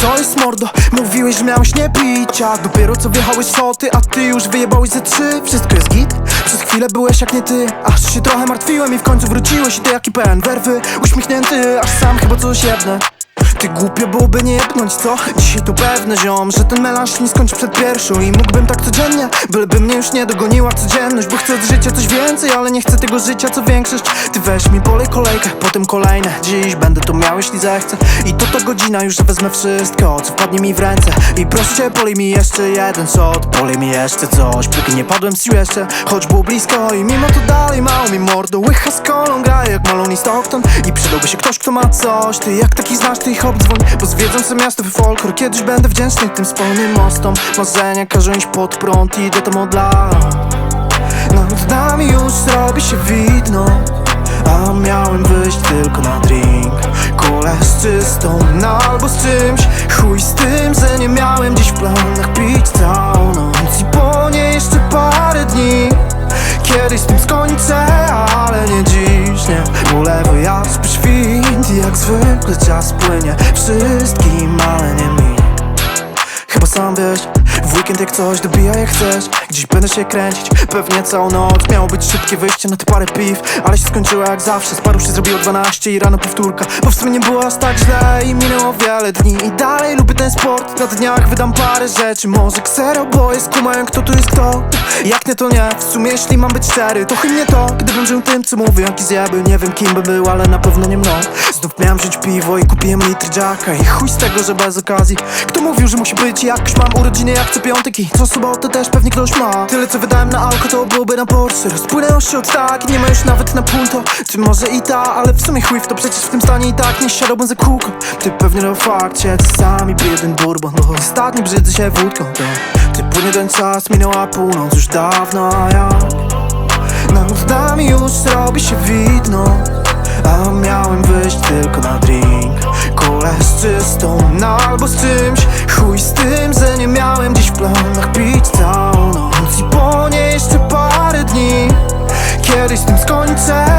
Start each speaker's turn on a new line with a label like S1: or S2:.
S1: Co jest mordo? Mówiłeś, że miałeś nie pić A dopiero co wjechałeś soty, a ty już wyjebałeś ze trzy Wszystko jest git? Przez chwilę byłeś jak nie ty Aż się trochę martwiłem i w końcu wróciłeś I ty jaki pełen werwy, uśmiechnięty Aż sam chyba coś jedne ty głupio byłoby nie jebnąć, co? Dzisiaj to pewne, ziom, że ten melanż nie skończy przed pierwszą I mógłbym tak codziennie, byleby mnie już nie dogoniła codzienność Bo chcę od życia coś więcej, ale nie chcę tego życia co większość. Ty weź mi polej kolejkę, potem kolejne. Dziś będę to miał, jeśli zechcę. I to to godzina już, że wezmę wszystko, co wpadnie mi w ręce. I proszę cię, polej mi jeszcze jeden shot Polej mi jeszcze coś, póki nie padłem z sił jeszcze. Choć było blisko i mimo to dalej mało mi mordo Łycha z kolą jak Malone i Stockton. I przydałby się ktoś, kto ma coś Ty jak taki znasz, ty ich obdzwoń Bo zwiedzam co miasto w folklor. Kiedyś będę wdzięczny tym wspólnym mostom. Marzenia każą iść pod prąd i idę tam od lat. Nami już robi się widno A miałem wyjść tylko na drink. Kulę z czystą, no albo z czymś Chuj z tym, że nie miałem dziś w planach pić całą noc. I po nie jeszcze parę dni Kiedyś z tym skończę, jak zwykle czas płynie. Wszystkim, ale nie mi. Chyba sam wiesz, w weekend jak coś dobija jak chcesz Gdzieś będę się kręcić, pewnie całą noc Miało być szybkie wyjście na te parę piw Ale się skończyło jak zawsze, z paru się zrobiło 12 I rano powtórka, bo w sumie nie było aż tak źle I minęło wiele dni. I dalej lubię ten sport. Na dniach wydam parę rzeczy, może ksero Boje skumają kto tu jest kto Jak nie to nie, w sumie jeśli mam być szczery To chyba nie to, gdybym żył tym co mówią Jaki zjeby, nie wiem kim by był, ale na pewno nie mną. Znów miałem wziąć piwo i kupiłem litr jacka I chuj z tego, że bez okazji. Kto mówił, że musi być jakoś mam urodziny jak co piątek. I co sobotę też pewnie ktoś ma Tyle co wydałem na alko to byłoby na Porsche. Rozpłynęło się od tak nie ma już nawet na punto. Czy może i ta, ale w sumie chuj to przecież w tym stanie i tak nie siadałbym za kółko. Ty pewnie to fakt, siedzę sami jeden bourbon. Bo ostatnio brzydzę się wódką to Ty płynie ten czas, minęła północ już dawno, a ja nad nami już robi się widno. A miałem wyjść tylko na drink Kulę z czystą, no albo z czymś. Chuj z tym, że nie miałem dziś w planach Kiedyś